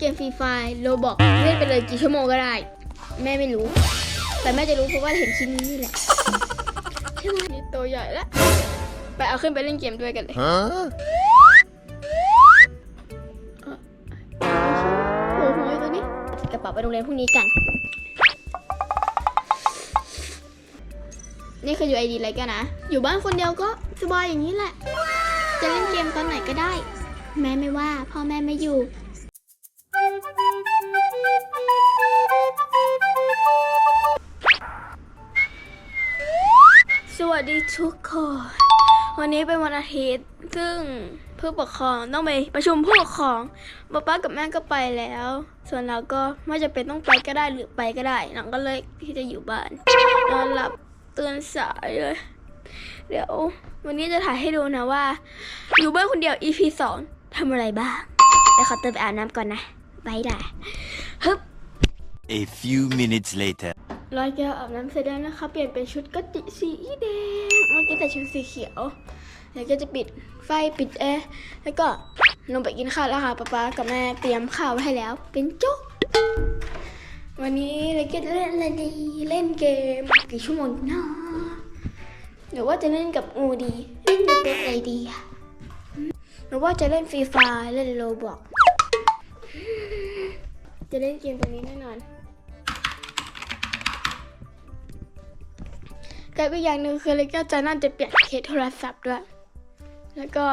เกมฟรีไฟโลบอกเล่นไปเลยกี่ชั่วโมงก็ได้ แม่ไม่รู้ แต่แม่จะรู้เพราะว่าเห็นชิ้นนี้แหละใช่ไหมนี่ตัวใหญ่แล้วไปเอาขึ้นไปเล่นเกมด้วยกันเลยโอ้โหตัวนี้กระเป๋าไปโรงเรียนพรุ่งนี้กัน นี่คือ UID อะไรกันนะ อยู่บ้านคนเดียวก็สบายอย่างนี้แหละ จะเล่นเกมตอนไหนก็ได้ แม่ไม่ว่าพ่อแม่ไม่อยู่ วัสดีทุกคน วันนี้เป็นวันอาทิตย์ ซึ่งผู้ปกครองต้องไปประชุมผู้ปกครองป๊าป๊ากับแม่ก็ไปแล้ว ส่วนเราก็ไม่จะเป็นต้องไปก็ได้หรือไปก็ได้น้องก็เลยที่จะอยู่บ้านนอนหลับตื่นสายเลย เดี๋ยว วันนี้จะถ่ายให้ดูนะว่า อยู่บ้านคนเดียว EP สองทำอะไรบ้างแต่ขอเติมไปอาบน้ำก่อนนะบายด่าฮึบ A few minutes later. ร้อยแก้วอาบน้ำเสร็จแล้วนะคะ เปลี่ยนเป็นชุดกติสีแดง เมื่อกี้แต่ชุดสีเขียว แล้วก็จะปิดไฟปิดแอร์ แล้วก็ลงไปกินข้าวแล้วค่ะป๊าป๊ากับแม่เตรียมข้าวไว้ให้แล้ว เป็นโจ๊ก วันนี้เราก็จะเล่นอะไรดี เล่นเกมกี่ชั่วโมงนาะหรือว่าจะเล่นกับงูดี เล่นกับตัวอะไรดีอะหรือว่าจะเล่นฟรีไฟเล่นโลบอกจะเล่นเกมตรงนี้แน่นอน กับอีกอย่างหนึ่งคือเล็กก็จะน่าจะเปลี่ยนเคสโทรศัพท์ด้วย แล้วก็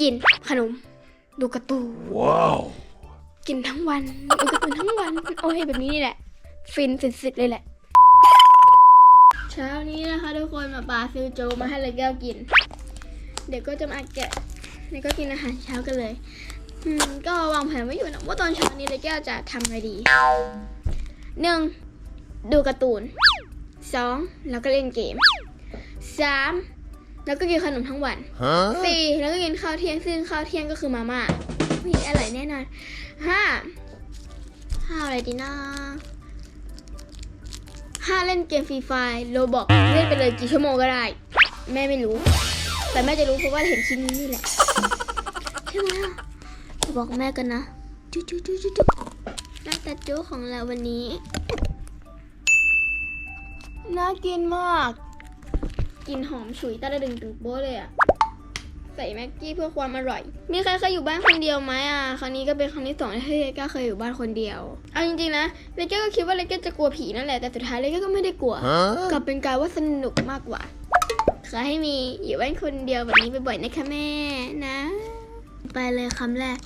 กินขนม ดูการ์ตูน Wow. กินทั้งวันดูการ์ตูนทั้งวัน โอ้ยแบบนี้นี่แหละ ฟินสุดๆเลยแหละ เช้านี้นะคะทุกคนมาปาซื้อโจกมาให้เล็กแก้วกิน เดี๋ยวก็จะมาแกะแล้วก็กินอาหารเช้ากันเลยอืมก็วางแผนไว้อยู่นะว่าตอนเช้านี้เล็กแก้วจะทำอะไรดีหนึ่งดูการ์ตูน สองแล้วก็เล่นเกมสามแล้วก็กินขนมทั้งวัน Huh? สี่แล้วก็กินข้าวเที่ยงซึ่งข้าวเที่ยงก็คือมาม่ามีอร่อยแน่นอนห้าห้าอะไรดีนะห้าเล่นเกมฟรีไฟโลบอกเล่นไปเลยกี่ชั่วโมงก็ได้ แม่ไม่รู้ แต่แม่จะรู้เพราะว่าเห็นชิ้นนี้นี่แหละ ใช่ไหมอะบอกแม่กันนะ จุ๊จุ๊จุ๊จุ๊จุ๊หน้าตาโจ้ของเราวันนี้ น่ากินมาก กลินหอมฉุยตาดะดึงตึงโป๊ะเลยอะใส่แม็กกี้เพื่อความอร่อย มีใครเคยอยู่บ้านคนเดียวไหมอะครั้งนี้ก็เป็นครั้งที่สองที่เลก้าเคยอยู่บ้านคนเดียว เอาจริงๆนะเลก้าก็คิดว่าเลก้าจะกลัวผีนั่นแหละ แต่สุดท้ายเลก้าก็ไม่ได้กลัว Huh? กลับเป็นกลายว่าสนุกมากกว่า ขอให้มีอยู่บ้านคนเดียวแบบนี้บ่อยๆนะคะแม่นะ ไปเลยคำแรก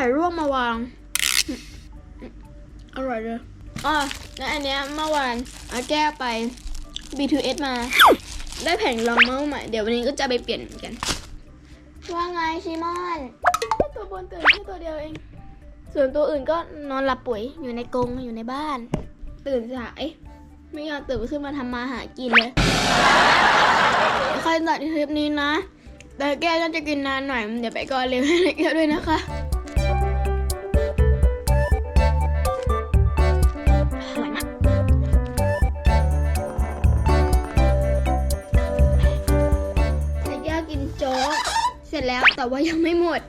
ข่ร่วงมาวาง อร่อยเลยอ๋อแล้วอันเนี้ยเมื่อวานเอาแก้วไป B2S มา ได้แผ่นรองเมาส์ใหม่ เดี๋ยววันนี้ก็จะไปเปลี่ยนเหมือนกัน ว่าไงชิมอนตัวบนตื่นแค่ตัวเดียวเอง ส่วนตัวอื่นก็นอนหลับปุ๋ยอยู่ในกรงอยู่ในบ้าน ตื่นสายไม่ยอมตื่นขึ้นมาทำมาหากินเลยใครตัดคลิปนี้นะแต่แก้วน่าจะกินนานหน่อย เดี๋ยวไปก่อนเร็วให้เล็กด้วยนะคะ แล้วแต่ว่ายังไม่หมด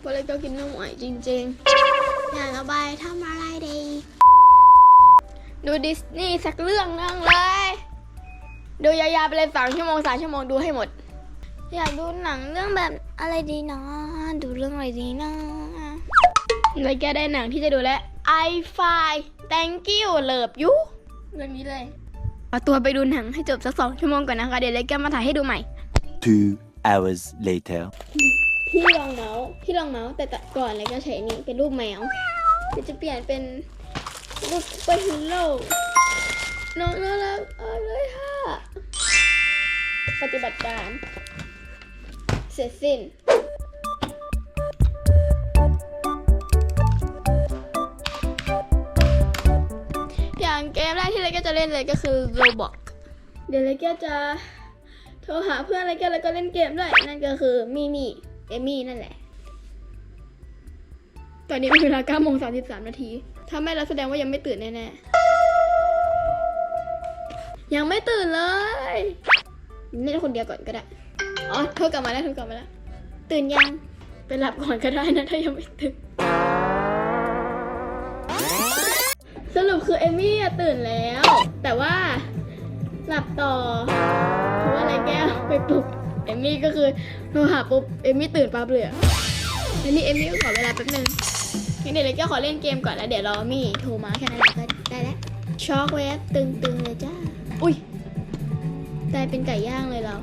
เพราะเลยก็กินไม่ไหวจริงๆ อยากเอาไปทำอะไรดี ดูดิสนีย์สักเรื่องนึงเลย ดูยาวๆไปเลยสองชั่วโมงสามชั่วโมงดูให้หมด อยากดูหนังเรื่องแบบอะไรดีเนาะดูเรื่องอะไรดีเนาะเลยแกได้หนังที่จะดูแล้ว I f i Thank you Love you เรื่องนี้เลยเอาตัวไปดูหนังให้จบสักสองชั่วโมงก่อนนะคะ เดี๋ยวเลยแกมาถ่ายให้ดูใหม่ Two hours later. พี่ลองเมาส์พี่ลองเมาส์แต่ตัดก่อนเลยก็ใช้นี้เป็นรูปแมวเดี๋ยวจะเปลี่ยนเป็นรูปเป็นฮีโร่น้องน่ารักเออเลยค่ะปฏิบัติการ เสร็จสิ้นอย่างเกมแรกที่เลยก็จะเล่นเลยก็คือ Roblox เดี๋ยวเลยก็จะ โทรหาเพื่อนอะไรกันแล้วก็เล่นเกมด้วย นั่นก็คือมิมี่เอมี่นั่นแหละ ตอนนี้เป็นเวลา9โมง33นาที ถ้าไม่แล้วแสดงว่ายังไม่ตื่นแน่ๆ ยังไม่ตื่นเลยเล่นคนเดียวก่อนก็ได้ อ๋อโทรกลับมาแล้วโทรกลับมาแล้ว ตื่นยัง ไปหลับก่อนก็ได้นะถ้ายังไม่ตื่น สรุปคือเอมี่ตื่นแล้ว แต่ว่าหลับต่อ แก้วไปปลุกเอมี่ก็คือโทรหาปุ๊บเอมี่ตื่นปั๊บเลยอะอันนี้เอมี่ก็ขอเวลาแป๊บนึงงั้นเดี๋ยวเลยแก้วขอเล่นเกมก่อนแล้วเดี๋ยวรอมี่โทรมาแค่นั้นแหละก็ได้แล้วช็อกเวฟตึงๆเลยจ้าอุ้ยกลายเป็นไก่ย่างเลยเรา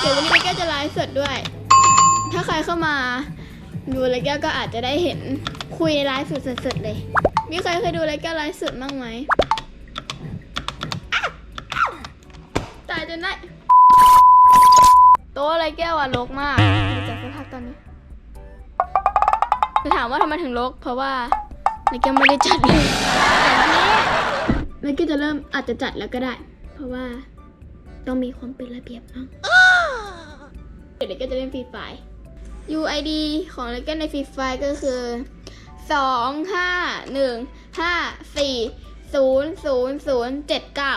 เดี๋ยววันนี้เลยแก้วจะไลฟ์สดด้วย ถ้าใครเข้ามาดูเลยแก้วก็อาจจะได้เห็นคุยในไลฟ์สดๆเลยมีใครเคยดูเลยแก้วไลฟ์สดบ้างไหมตายจนได้ โต๊ะอะไรแก้วอะรกมากดูจากสภาพตอนนี้ จะถามว่าทำไมถึงรก เพราะว่าในแก้วไม่ได้จัดเลยแล้วก็จะเริ่มอาจจะจัดแล้วก็ได้ เพราะว่าต้องมีความเป็นระเบียบบ้างเดี๋ยวก็จะเล่นฟรีไฟ UID ของเลกนในฟรีไฟก็คือสองห้าหนึ่งห้าสี่ศูนย์ศูนย์ศูนย์เจ็ดเก้า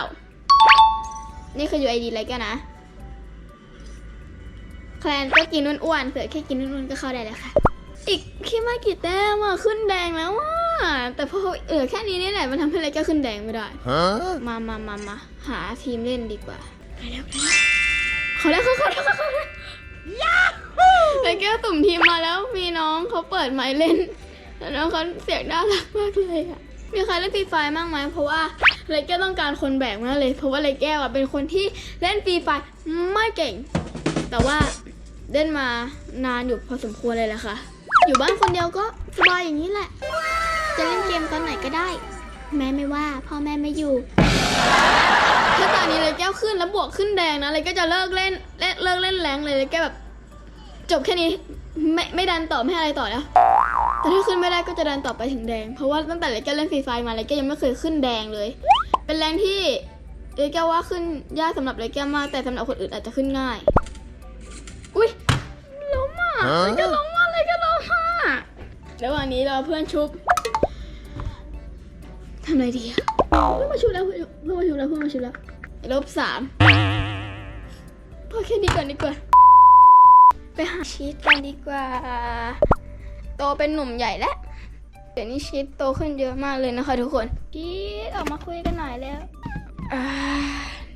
นี่คือ UID อะไรกันนะ แคลนก็กินอ้วนๆเผื่อแค่กินอ้วนๆก็เข้าได้แล้วค่ะ อีกแค่ไม่กี่แต้มอะขึ้นแดงแล้วอะแต่พอเหลือแค่นี้นี่แหละมันทำให้อะไรก็ขึ้นแดงไม่ได้ Huh? มามามามาหาทีมเล่นดีกว่าไปแล้วไปแล้วเขาแล้วเขาเขาแล้วเขาแล้วยาฮูแล้วแก้วตุ่มทีมมาแล้วมีน้องเขาเปิดไมค์เล่นแล้วน้องเขาเสียงน่ารักมากเลยอะมีใครเล่นฟรีไฟร์บ้างไหมเพราะว่าเลแก้วต้องการคนแบกมากเลย เพราะว่าเลแก้วอะเป็นคนที่เล่นฟรีไฟร์ไม่เก่ง แต่ว่า เล่นมานานอยู่พอสมควรเลยแหละค่ะ อยู่บ้านคนเดียวก็สบายอย่างนี้แหละ จะเล่นเกมตอนไหนก็ได้ แม่ไม่ว่าพ่อแม่ไม่อยู่ ถ้าตอนนี้เลยแก้วขึ้นแล้วบวกขึ้นแดงนะเลยก็จะเลิกเล่นเล,เลิกเล่นแรงเลยเลยแก้วแบบจบแค่นี้ไม่ไม่ดันต่อไม่ให้อะไรต่อแล้วแต่ถ้าขึ้นไม่ได้ก็จะดันต่อไปถึงแดง เพราะว่าตั้งแต่เลยแก้วเล่นฟรีไฟมาเลยแก้ยังไม่เคยขึ้นแดงเลย เป็นแรงที่เลยแก้วว่าขึ้นยากสำหรับเลยแก้วมากแต่สำหรับคนอื่นอาจจะขึ้นง่าย อุ้ยล้มอะเลยแก้วล้มอะเลยแก้วล้มอะแล้ววันนี้เราเพื่อนชุบทำอะไรดีอะเพิ่งมาชุบแล้วเพิ่งมาชุบแล้วเพิ่งมาชุบแล้วลบสามพอแค่นี้ก่อนดีกว่า ไปหาชีสกันดีกว่า โตเป็นหนุ่มใหญ่แล้วเดี๋ยวนี้ชีสโตขึ้นเยอะมากเลยนะคะทุกคนกรีดออกมาคุยกันหน่อยแล้วอ่า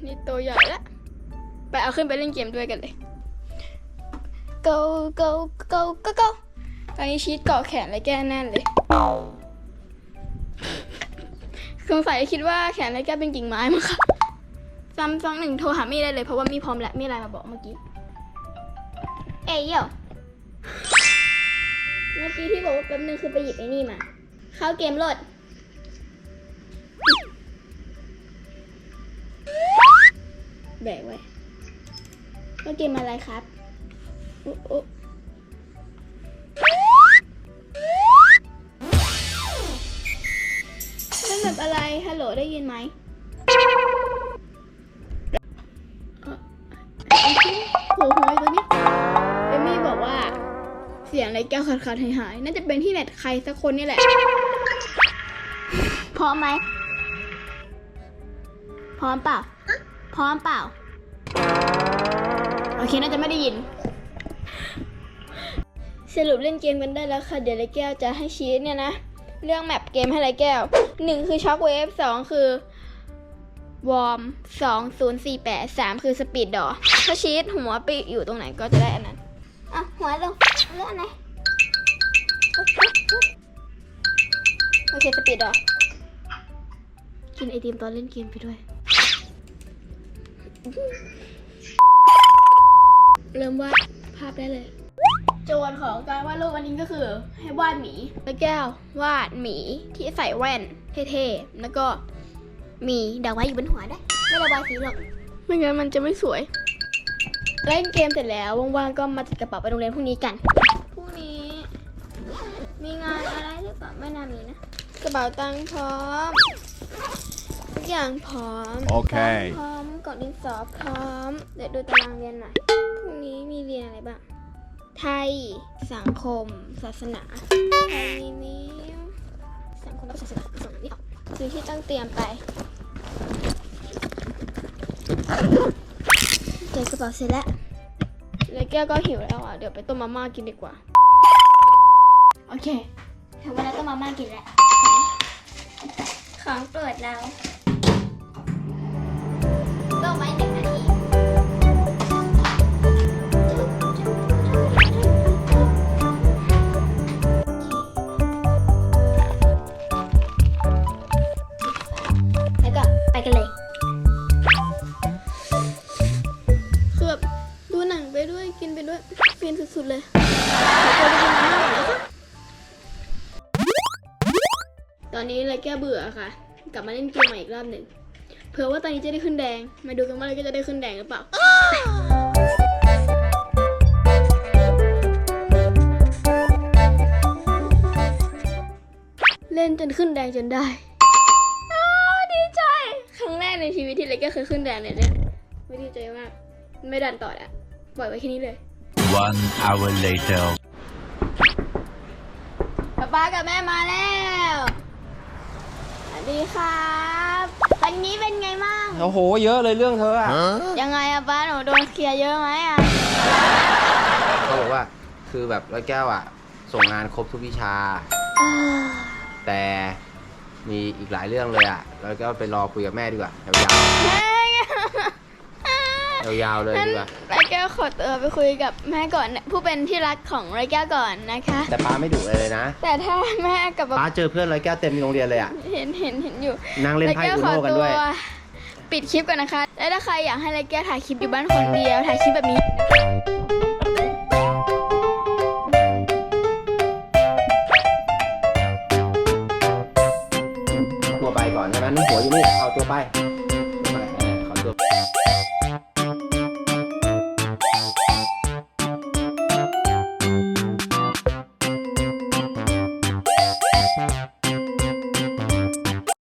นี่โตใหญ่แล้ว ไปเอาขึ้นไปเล่นเกมด้วยกันเลย go go go go go ตอนนี้ชีสเกาะแขนเลยแก้แน่นเลยสงสัยคิดว่าแขนไรแก้เป็นกิ่งไม้มั้งคะซัมซังหนึ่งโทรหามี่ได้เลยเพราะว่ามี่พร้อมแล้วมี่ไลน์มาบอกเมื่อกี้ เอ้ยโยเมื่อกี้ที่บอกว่าแป๊บนึงคือไปหยิบไอ้นี่มา เข้าเกมโหลดแบกไว้ว่าเกมอะไรครับ อุ๊อุ๊เล่นแบบอะไร ฮัลโหล ได้ยินไหมเอ่อโหหวยตัวนี้เอมี่บอกว่า เสียงอะไรแก้วขาดขาดหายหายๆน่าจะเป็นที่เน็ตใครสักคนนี่แหละ พร้อมไหม พร้อมเปล่า พร้อมเปล่า โอเค น่าจะไม่ได้ยิน สรุปเล่นเกมกันได้แล้วค่ะ เดี๋ยวไรแก้วจะให้ชีสเนี่ยนะ เรื่องแมปเกมให้ไรแก้วหนึ่งคือช็อคเวฟสองคือวอร์มสองศูนย์สี่แปดสามคือสปีดดอถ้าชีสหัวไปอยู่ตรงไหนก็จะได้อันนั้น อะ หัวลงเลือกอันไหนโอเคสปีดดอกินไอติมตอนเล่นเกมไปด้วย เริ่มวาดภาพได้เลย โจทย์ของการวาดรูปวันนี้ก็คือ ให้วาดหมีแล้วแก้ววาดหมีที่ใส่แว่นเท่ๆแล้วก็มีดอกไม้อยู่บนหัวได้ไม่ระบายสีหรอกไม่งั้นมันจะไม่สวยเล่นเกมเสร็จแล้วว่างๆก็มาจัดกระเป๋าไปโรงเรียนพรุ่งนี้กันพรุ่งนี้ มีงานอะไรหรือเปล่าไม่น่ามีนะกระเป๋าตังค์พร้อมทุกอย่างพร้อมโอเคพร้อมกล่องดินสอพร้อมเดี๋ยวดูตารางเรียนหน่อยพรุ่งนี้มีเรียนอะไรบ้าง ไทย สังคม ศาสนาไทยนี้สังคมและศาสนาส่งนี่ออกสิ่งที่ต้องเตรียมไปใส่กระเป๋าเสร็จแล้วแล้วแก้วก็หิวแล้วอะ เดี๋ยวไปต้มมาม่ากินดีกว่า โอเคถึงเวลาต้มมาม่ากินแล้ว ของโปรดเราต้มไว้หนึ่งนาทีแล้ว ตอนนี้เลยแก้เบื่อค่ะ กลับมาเล่นเกมใหม่อีกรอบหนึ่งเผื่อว่าตอนนี้จะได้ขึ้นแดง มาดูกันว่าเลยก็จะได้ขึ้นแดงหรือเปล่าเล่นจนขึ้นแดงจนได้อ้าวดีใจ ครั้งแรกในชีวิตที่เล็กก็เคยขึ้นแดงเลยเนี่ยไม่ดีใจมาก ไม่ดันต่อแล้วปล่อยไว้แค่นี้เลย One hour later. ป๊าป๊ากับแม่มาแล้วส วัสดีครับ วันนี้เป็นไงบ้างโอ้โห เยอะเลยเรื่องเธออะยังไงอะป้าหนูโดนเคลียร์เยอะไหมอะเขาบอกว่าคือแบบร้อยแก้วอะส่งงานครบทุกวิชา แต่มีอีกหลายเรื่องเลยอะแล้วก็ไปรอคุยกับแม่ดีกว่ายาวแม่ๆ ยาวๆเลยงั้นดีกว่าไรแก้วขอตัวไปคุยกับแม่ก่อนนะผู้เป็นที่รักของไรแก้วก่อนนะคะ แต่ป้าไม่ดุเลยนะแต่ถ้าแม่กับป๊าป้าเจอเพื่อนร้อยแก้วเต็มโรงเรียนเลยอะเห็นเห็นเห็นอยู่นั่งเล่นไพ่อูโน่กันด้วยไรแขอตัปิดคลิปก่อนนะคะ และถ้าใครอยากให้ไรแก้วถ่ายคลิปอยู่บ้านคนเดียวถ่ายคลิปแบบนี้ตัวไปก่อนใช่ไหมนุ่งหัวอยู่นี่เอาตัวไป